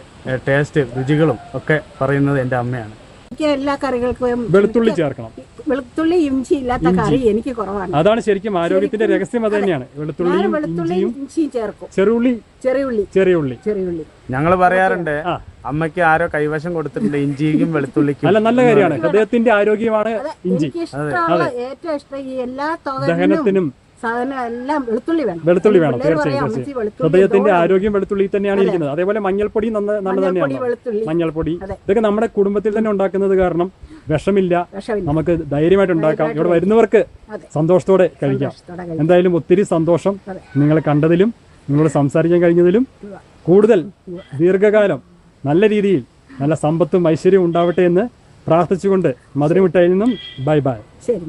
ടേസ്റ്റ് രുചികളും ഒക്കെ പറയുന്നത് എന്റെ അമ്മയാണ്. എനിക്ക് എല്ലാ കറികൾക്കും വെളുത്തുള്ളി ചേർക്കണം. വെളുത്തുള്ളി ഇഞ്ചി ഇല്ലാത്ത കറി എനിക്ക് കുറവാണ്. അതാണ് ശരിക്കും ആരോഗ്യത്തിന്റെ രഹസ്യം അത് തന്നെയാണ്. വെളുത്തുള്ളി വെളുത്തുള്ളിയും വെളുത്തുള്ളിയും ഇഞ്ചിയും ഇഞ്ചിയും ചേർക്കും. ചെറുള്ളി ചെറിയുള്ളി. ചെറിയുള്ളി. ചെറിയുള്ളി. ഞങ്ങൾ പറയാറുണ്ട് അമ്മയ്ക്ക് ആരോ കൈവശം കൊടുത്തിട്ടുണ്ട് ഇഞ്ചിക്കും വെളുത്തുള്ളിക്കും. അല്ല നല്ല കാര്യമാണ്. ഹൃദയത്തിന്റെ ആരോഗ്യമാണ് ഇഞ്ചി. ഏറ്റവും ഇഷ്ടം ഈ എല്ലാ ദഹനത്തിനും എല്ലാം വെളുത്തുള്ളി വേണം. വെളുത്തുള്ളി വേണം തീർച്ചയായും ഹൃദയത്തിന്റെ ആരോഗ്യം വെളുത്തുള്ളി തന്നെയാണ് ഇരിക്കുന്നത്. അതേപോലെ മഞ്ഞൾപ്പൊടി നല്ല തന്നെയാണ്? മഞ്ഞൾപ്പൊടി. ഇതൊക്കെ നമ്മുടെ കുടുംബത്തിൽ തന്നെ ഉണ്ടാക്കുന്നത് കാരണം വിഷമില്ല. നമുക്ക് ധൈര്യമായിട്ട് ഉണ്ടാക്കാം. ഇവിടെ വരുന്നവർക്ക് സന്തോഷത്തോടെ കഴിക്കാം. എന്തായാലും ഒത്തിരി സന്തോഷം നിങ്ങൾ നിങ്ങളെ കണ്ടതിലും നിങ്ങളോട് സംസാരിക്കാൻ കഴിഞ്ഞതിലും. കൂടുതൽ ദീർഘകാലം നല്ല രീതിയിൽ നല്ല സമ്പത്തും ഐശ്വര്യവും ഉണ്ടാവട്ടെ എന്ന് പ്രാർത്ഥിച്ചുകൊണ്ട് മധുരമിട്ടായിൽ നിന്നും ബൈ ബൈ. ശരി